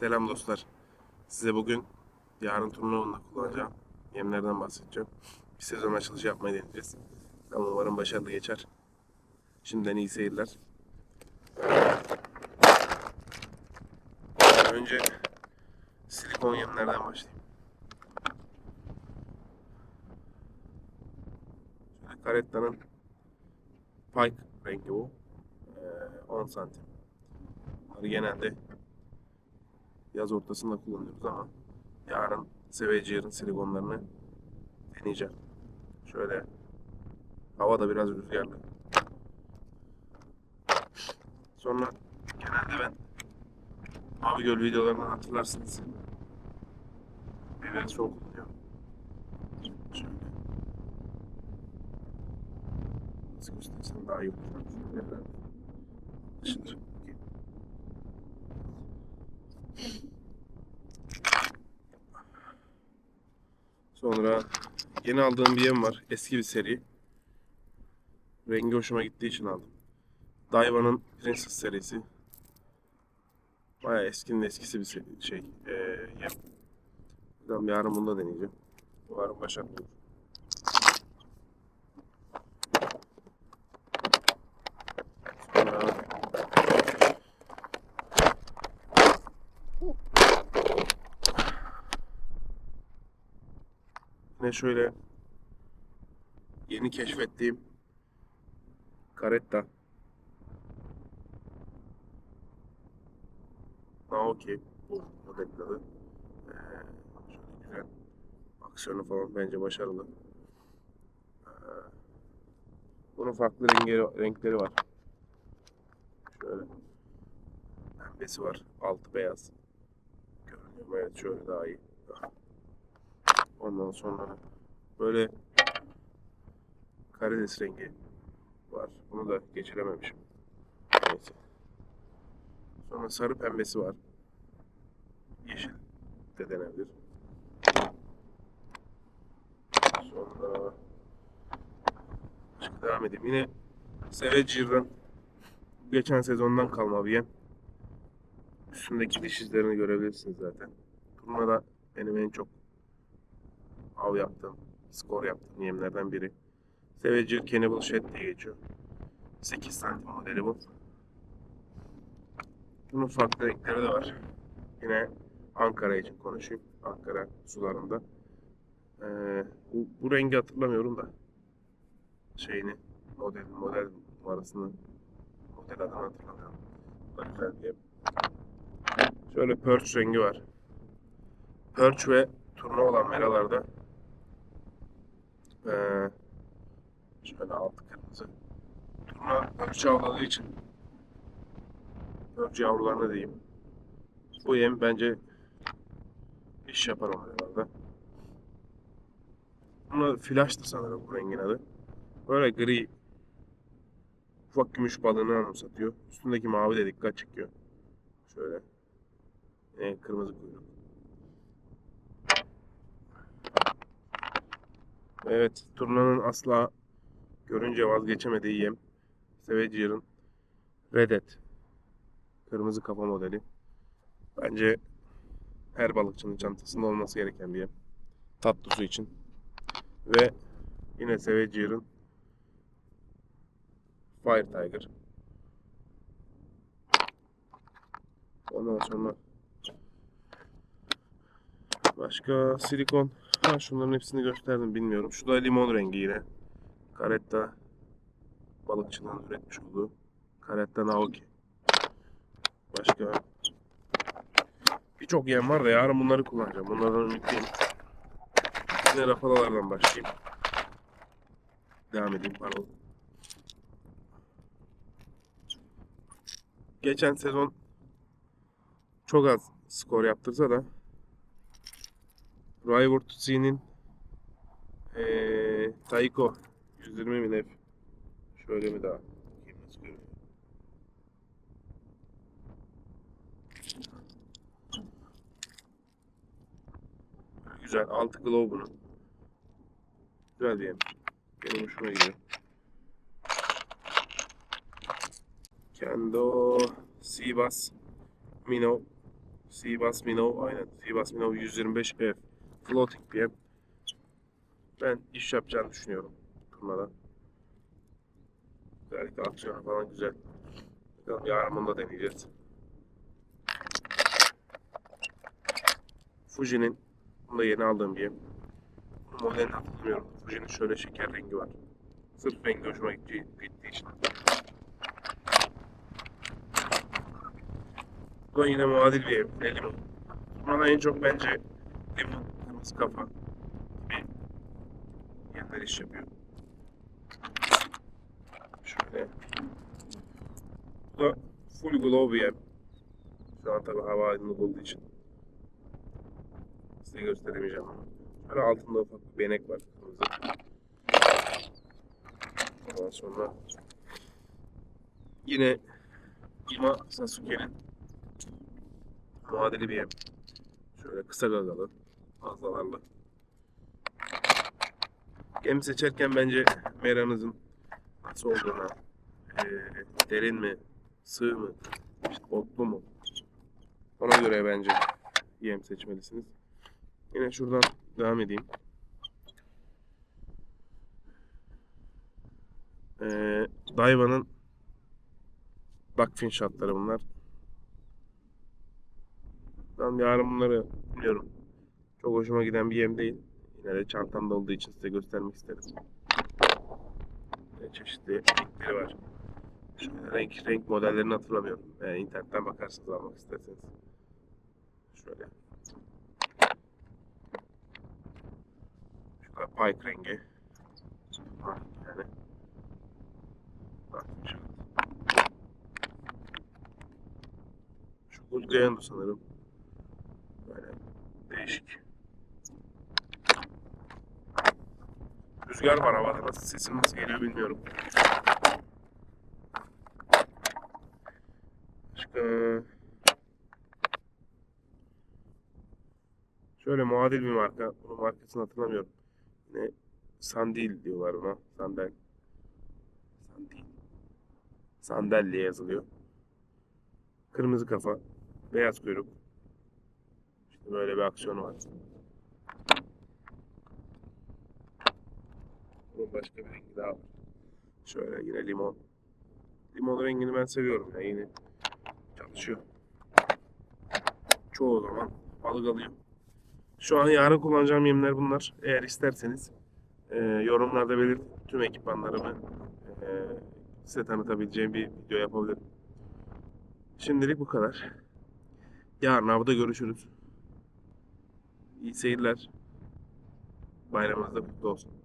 Selam dostlar. Size bugün yarın turnuvanda kullanacağım yemlerden bahsedeceğim. Bir sezon açılışı yapmayı deneyeceğiz. Ama umarım başarılı geçer. Şimdiden iyi seyirler. Önce silikon yemlerden başlayayım. Şöyle Caretta'nın Pike rengi bu. Ee, 10 santim. Bunları genelde yaz ortasında kullanıyoruz ama yarın Savager'ın silikonlarını deneyeceğim. Şöyle hava da biraz rüzgarlı. Sonra genelde ben Mavi Göl videolarından hatırlarsınız. Bir versiyon kullanıyorum. Şöyle. Nasıl göstersem daha iyi olur. Şöyle Sonra yeni aldığım bir yem var. Eski bir seri. Rengi hoşuma gittiği için aldım. Daiwa'nın Princess serisi. Bayağı eskinin eskisi bir seri, şey eee yem. Yarın bunu da deneyeceğim. Umarım başarılı olur. Sonra Yine şöyle yeni keşfettiğim Caretta Naoki bu modelin adı. Ee, şöyle güzel. Aksiyonu falan bence başarılı. Ee, bunun farklı rengi, renkleri var. Şöyle. Pembesi var. Altı beyaz. Görünüyor? Evet şöyle daha iyi. Ondan sonra böyle karides rengi var. Bunu da geçirememişim. Neyse. Sonra sarı pembesi var. Yeşil de denebilir. Sonra başka devam edeyim. Yine Savager'dan geçen sezondan kalma bir yem. Üstündeki diş izlerini görebilirsiniz zaten. Turnuvada benim en çok av yaptığım, skor yaptığım yemlerden biri. Savager Cannibal Shed diye geçiyor. 8 santim modeli bu. Bunun farklı renkleri de var. Yine Ankara için konuşayım. Ankara sularında. Ee, bu, bu rengi hatırlamıyorum da şeyini model model numarasını model adını hatırlamıyorum. Da güzel diye. Şöyle perch rengi var. Perch ve turna olan meralarda ee, şöyle altı kırmızı. Turna perch avladığı için perch yavrularına diyeyim. Bu yem bence iş yapar o meralarda. Buna flash'tı sanırım bu rengin adı. Böyle gri ufak gümüş balığını anımsatıyor. Üstündeki mavi de dikkat çekiyor. Şöyle. Yine kırmızı kuyruk. Evet, turnanın asla görünce vazgeçemediği yem. Savager'ın Redet. Kırmızı kafa modeli. Bence her balıkçının çantasında olması gereken bir yem. Tatlı su için. Ve yine Savager'ın Fire Tiger. Ondan sonra başka silikon. Ha şunların hepsini gösterdim bilmiyorum. Şu da limon rengi yine. Caretta balıkçılığın üretmiş olduğu Caretta Naoki. Başka birçok yem var da yarın bunları kullanacağım. Bunlardan ümitliyim. Yine rafalalardan başlayayım. Devam edeyim pardon. Geçen sezon çok az skor yaptırsa da River to Sea'nin ee, Taiko 120 mi ne? Şöyle mi daha? Güzel. Altı glow bunun. Güzel diyelim. Benim hoşuma gidiyor. Kendo Sivas Mino Sivas Minov aynen. Sivas Minov 125F. Floating PM. Ben iş yapacağını düşünüyorum turnada. Özellikle aksiyon falan güzel. Bakalım yarın bunu da deneyeceğiz. Fuji'nin bunu da yeni aldığım bir modelini hatırlamıyorum. Fuji'nin şöyle şeker rengi var. Sırf rengi hoşuma gittiği, gittiği için. Bu yine muadil bir ev. Ne limon. Bana en çok bence limon, kırmızı kafa gibi yerler yapıyor. Şöyle. Bu da full glow. Şu an tabi hava aydınlık olduğu için size gösteremeyeceğim ama. Şöyle altında ufak bir benek var. Ondan sonra yine Ima Sasuke'nin muadili bir ev. Şöyle kısa gagalı, fazlalarla. Gemi seçerken bence meranızın nasıl olduğuna, eee, derin mi, sığ mı, otlu mu? Ona göre bence yem seçmelisiniz. Yine şuradan devam edeyim. Ee, Daiwa'nın Duckfin shotları bunlar. Ben yarın bunları biliyorum. Çok hoşuma giden bir yem değil. Yine de çantamda olduğu için size göstermek isterim. Ee, çeşitli renkleri var. Şöyle renk renk modellerini hatırlamıyorum. Ee, internetten bakarsınız almak isterseniz. Şöyle. Şurada pike rengi. Yani. Şu. Gulgayandu sanırım. Böyle değişik. Rüzgar var havada. Nasıl sesim nasıl geliyor bilmiyorum. Başka... Şöyle muadil bir marka. Bunun markasını hatırlamıyorum. Yine Sandil diyorlar buna. Sandal. Sandil. Sandal diye yazılıyor. Kırmızı kafa. Beyaz kuyruk. İşte böyle bir aksiyonu var. Bunun başka bir rengi daha var. Şöyle yine limon. Limon rengini ben seviyorum ya yine. Çalışıyor. Çoğu zaman balık alıyor. Şu an yarın kullanacağım yemler bunlar. Eğer isterseniz e, yorumlarda belirt tüm ekipmanlarımı e, size tanıtabileceğim bir video yapabilirim. Şimdilik bu kadar. Yarın avda görüşürüz. İyi seyirler. Bayramınız da kutlu olsun.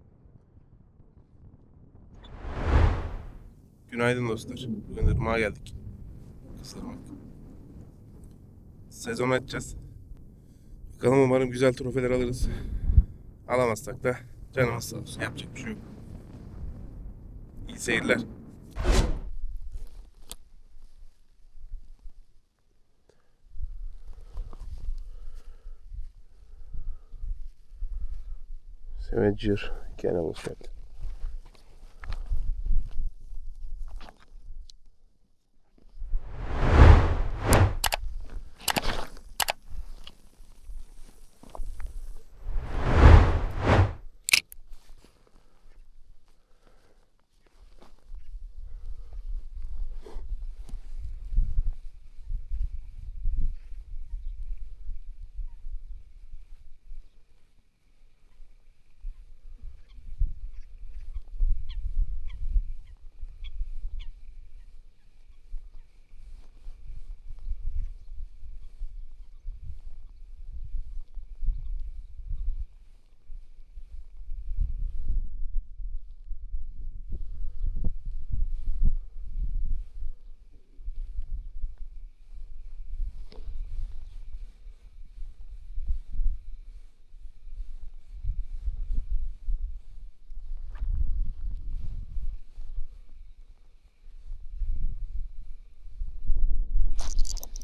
Günaydın dostlar. Bugün Irmak'a geldik. Kısırmak. Sezon açacağız. Bakalım umarım güzel trofeler alırız. Alamazsak da canımız sağ olsun. Yapacak bir şey yok. İyi seyirler. Sevecer Cannibal Set.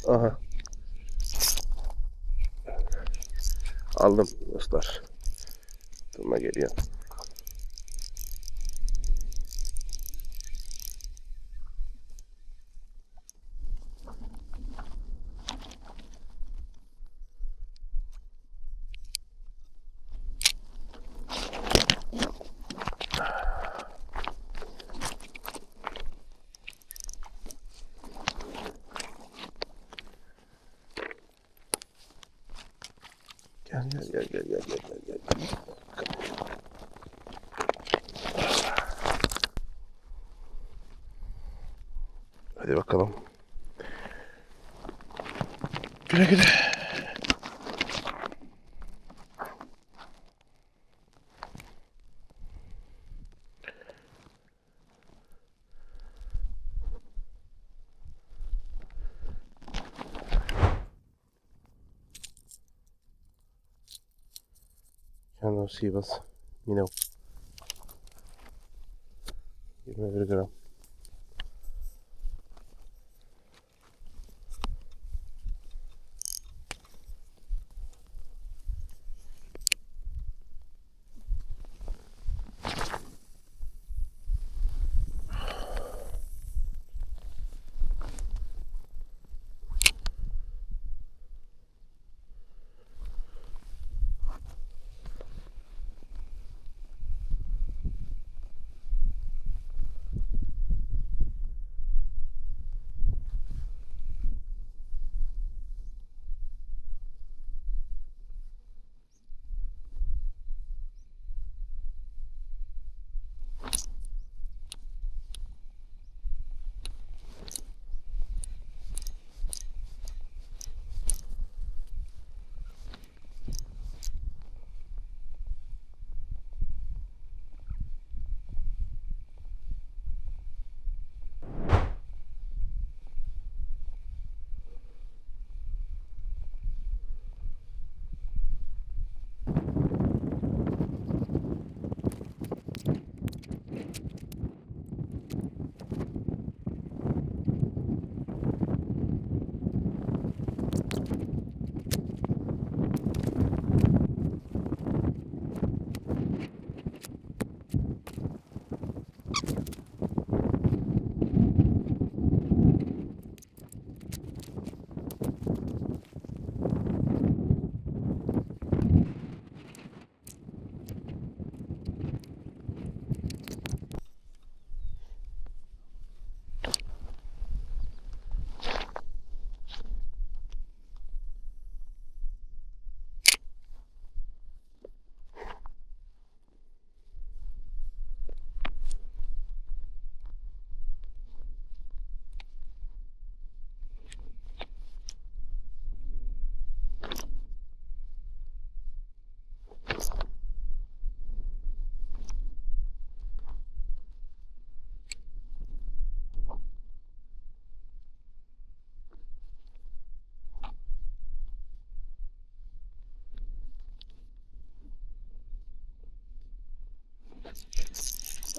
Aha. Aldım dostlar. Durma geliyor. Güle güle. Kendall Sivas Minnow 21 gram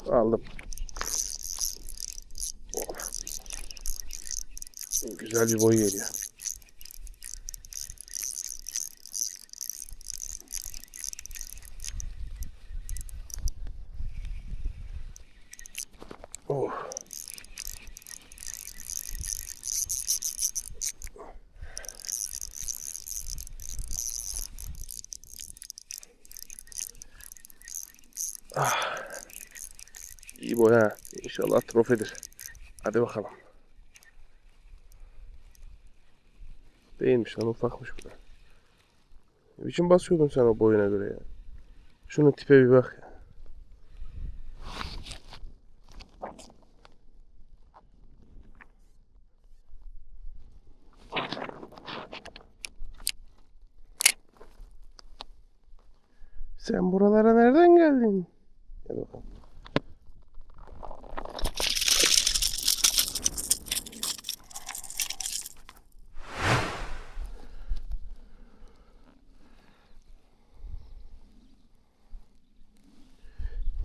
Aldım. Güzel bir boy geliyor. Oh. İyi boy ha. İnşallah trofedir. Hadi bakalım. Değilmiş lan ufakmış bu da. Biçim basıyordun sen o boyuna göre ya. Şunun tipe bir bak ya.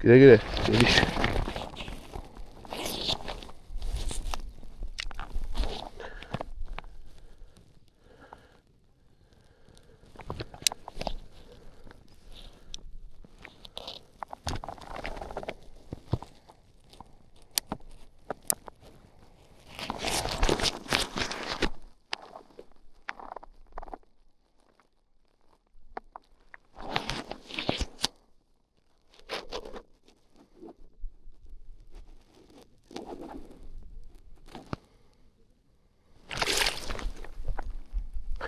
Güle güle. Geliş.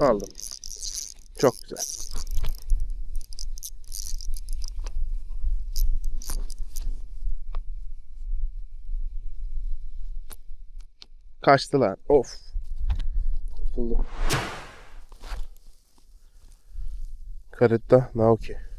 Aldım. Çok güzel. Kaçtı lan. Of. Kurtuldu. Karetta Naoki.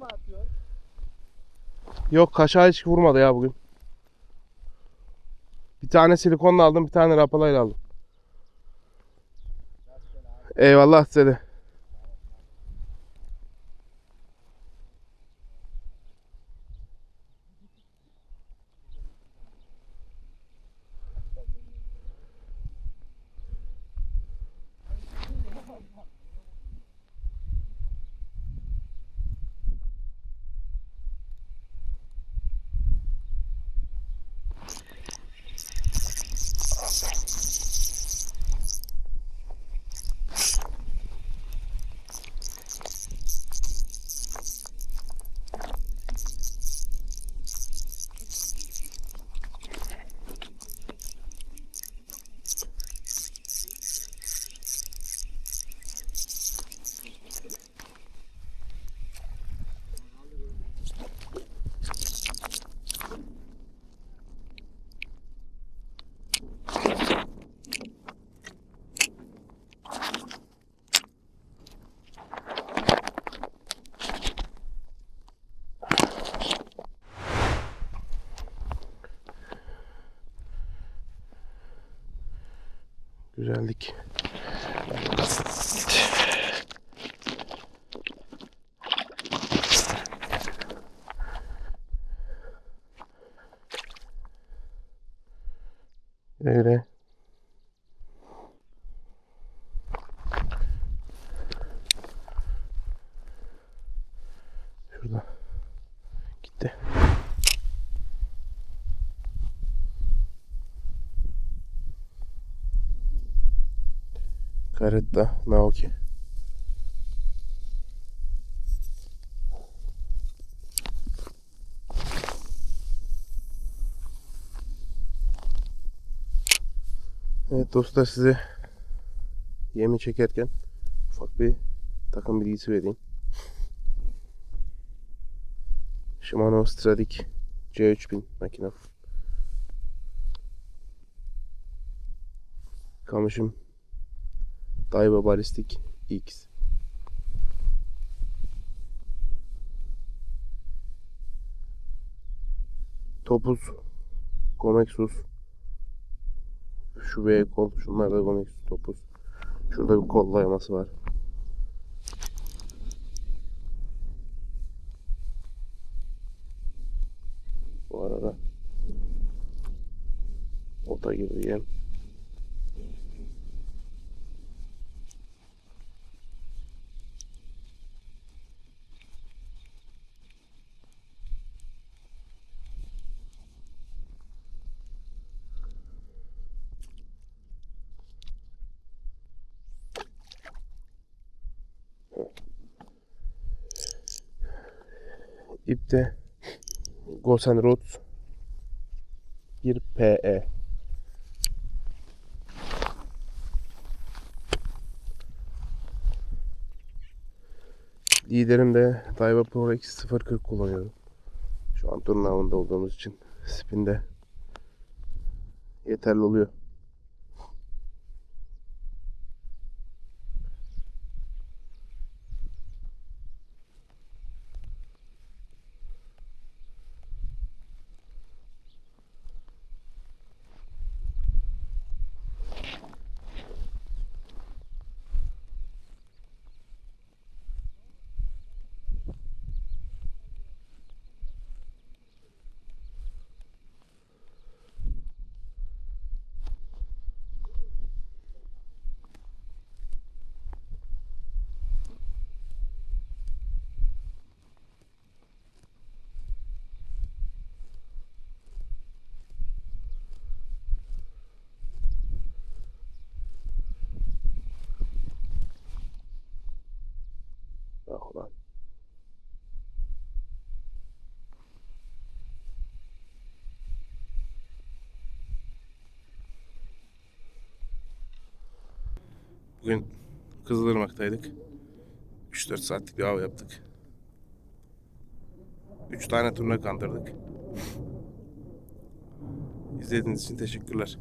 Mı atıyor? Yok kaşağı hiç vurmadı ya bugün. Bir tane silikonla aldım, bir tane rapalayla aldım. Eyvallah size de. Güzellik. Öyle. Şurada. Gitti. Karetta Naoki. Evet dostlar size yemi çekerken ufak bir takım bilgisi vereyim. Shimano Stradic C3000 makine. Kamışım Daiwa Ballistic X. Topuz Gomexus Şu V kol, şunlar da Gomexus topuz. Şurada bir kol dayaması var. Bu arada ota girdi yem. İpte Gosen Rhodes 1 PE Liderim de Daiwa Pro X 040 kullanıyorum. Şu an turnuvanda olduğumuz için spinde yeterli oluyor. Bugün Kızılırmak'taydık. 3-4 saatlik bir av yaptık. 3 tane turna kandırdık. İzlediğiniz için teşekkürler.